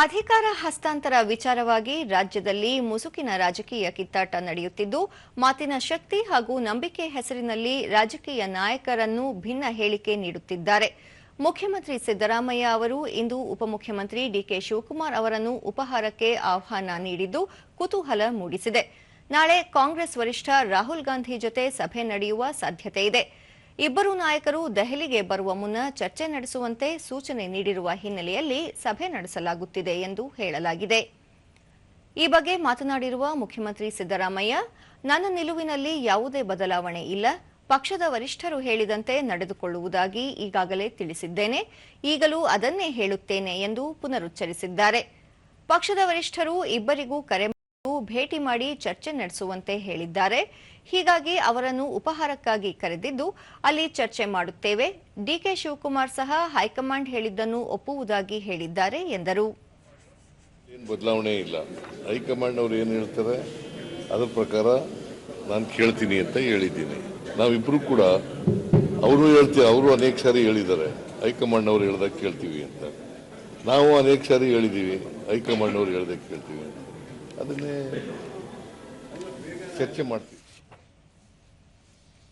ಅಧಿಕಾರ ಹಸ್ತಾಂತರ ವಿಚಾರವಾಗಿ ರಾಜ್ಯದಲ್ಲಿ ಮುಸುಕಿನ ರಾಜಕೀಯ ಕಿತ್ತಾಟ ನಡೆಯುತ್ತಿದ್ದು, ಮಾತಿನ ಶಕ್ತಿ ಹಾಗೂ ನಂಬಿಕೆ ಹೆಸರಿನಲ್ಲಿ ರಾಜಕೀಯ ನಾಯಕರನ್ನು ಭಿನ್ನ ಹೇಳಿಕೆ ನೀಡುತ್ತಿದ್ದಾರೆ. ಮುಖ್ಯಮಂತ್ರಿ ಸಿದ್ದರಾಮಯ್ಯ ಅವರು ಇಂದು ಉಪಮುಖ್ಯಮಂತ್ರಿ ಡಿಕೆ ಶಿವಕುಮಾರ್ ಅವರನ್ನು ಉಪಹಾರಕ್ಕೆ ಆಹ್ವಾನ ನೀಡಿದ್ದು, ಕುತೂಹಲ ಮೂಡಿಸಿದೆ. ನಾಳೆ ಕಾಂಗ್ರೆಸ್ ವರಿಷ್ಠ ರಾಹುಲ್ ಗಾಂಧಿ ಜೊತೆ ಸಭೆ ನಡೆಯುವ ಸಾಧ್ಯತೆ ಇದೆ. ಇಬ್ಬರು ನಾಯಕರು ದೆಹಲಿಗೆ ಬರುವ ಮುನ್ನ ಚರ್ಚೆ ನಡೆಸುವಂತೆ ಸೂಚನೆ ನೀಡಿರುವ ಹಿನ್ನೆಲೆಯಲ್ಲಿ ಸಭೆ ನಡೆಸಲಾಗುತ್ತಿದೆ ಎಂದು ಹೇಳಲಾಗಿದೆ. ಈ ಬಗ್ಗೆ ಮಾತನಾಡಿರುವ ಮುಖ್ಯಮಂತ್ರಿ ಸಿದ್ದರಾಮಯ್ಯ, ನನ್ನ ನಿಲುವಿನಲ್ಲಿ ಯಾವುದೇ ಬದಲಾವಣೆ ಇಲ್ಲ. ಪಕ್ಷದ ವರಿಷ್ಠರು ಹೇಳಿದಂತೆ ನಡೆದುಕೊಳ್ಳುವುದಾಗಿ ಈಗಾಗಲೇ ತಿಳಿಸಿದ್ದೇನೆ. ಈಗಲೂ ಅದನ್ನೇ ಹೇಳುತ್ತೇನೆ ಎಂದು ಪುನರುಚ್ಚರಿಸಿದ್ದಾರೆ. ಪಕ್ಷದ ವರಿಷ್ಠರು ಇಬ್ಬರಿಗೂ ಕರೆ ಭೇಟಿ ಮಾಡಿ ಚರ್ಚೆ ನಡೆಸುವಂತೆ ಹೇಳಿದ್ದಾರೆ. ಹೀಗಾಗಿ ಅವರನ್ನು ಉಪಹಾರಕ್ಕಾಗಿ ಕರೆದಿದ್ದು ಅಲ್ಲಿ ಚರ್ಚೆ ಮಾಡುತ್ತೇವೆ. ಡಿಕೆ ಶಿವಕುಮಾರ್ ಸಹ ಹೈಕಮಾಂಡ್ ಹೇಳಿದ್ದನ್ನು ಒಪ್ಪುವುದಾಗಿ ಹೇಳಿದ್ದಾರೆ ಎಂದರು. ಏನು ಬದಲಾವಣೆ ಇಲ್ಲ. ಹೈಕಮಾಂಡ್ ಅವ್ರು ಏನು ಹೇಳ್ತಾರೆ? ಅದರ ಪ್ರಕಾರ ನಾನು ಕೇಳ್ತೀನಿ ಅಂತ ಹೇಳಿದ್ದೀನಿ. ನಾವಿಬ್ರು ಕೂಡ ಅವರು ಹೇಳ್ತೀವಿ ಅವರು ಅನೇಕ ಸಾರಿ ಹೇಳಿದ್ದಾರೆ. ಹೈಕಮಾಂಡ್ ಅವರು ಹೇಳ್ದಾಗ ಕೇಳ್ತೀವಿ ಅಂತ. ನಾವು ಅನೇಕ ಸಾರಿ ಹೇಳಿದ್ದೀವಿ. ಹೈಕಮಾಂಡ್ ಅವರು ಹೇಳ್ದಾಗ ಕೇಳ್ತೀವಿ ಅಂತ. ಅದನ್ನೇ ಚರ್ಚೆ ಮಾಡ್ತೀವಿ.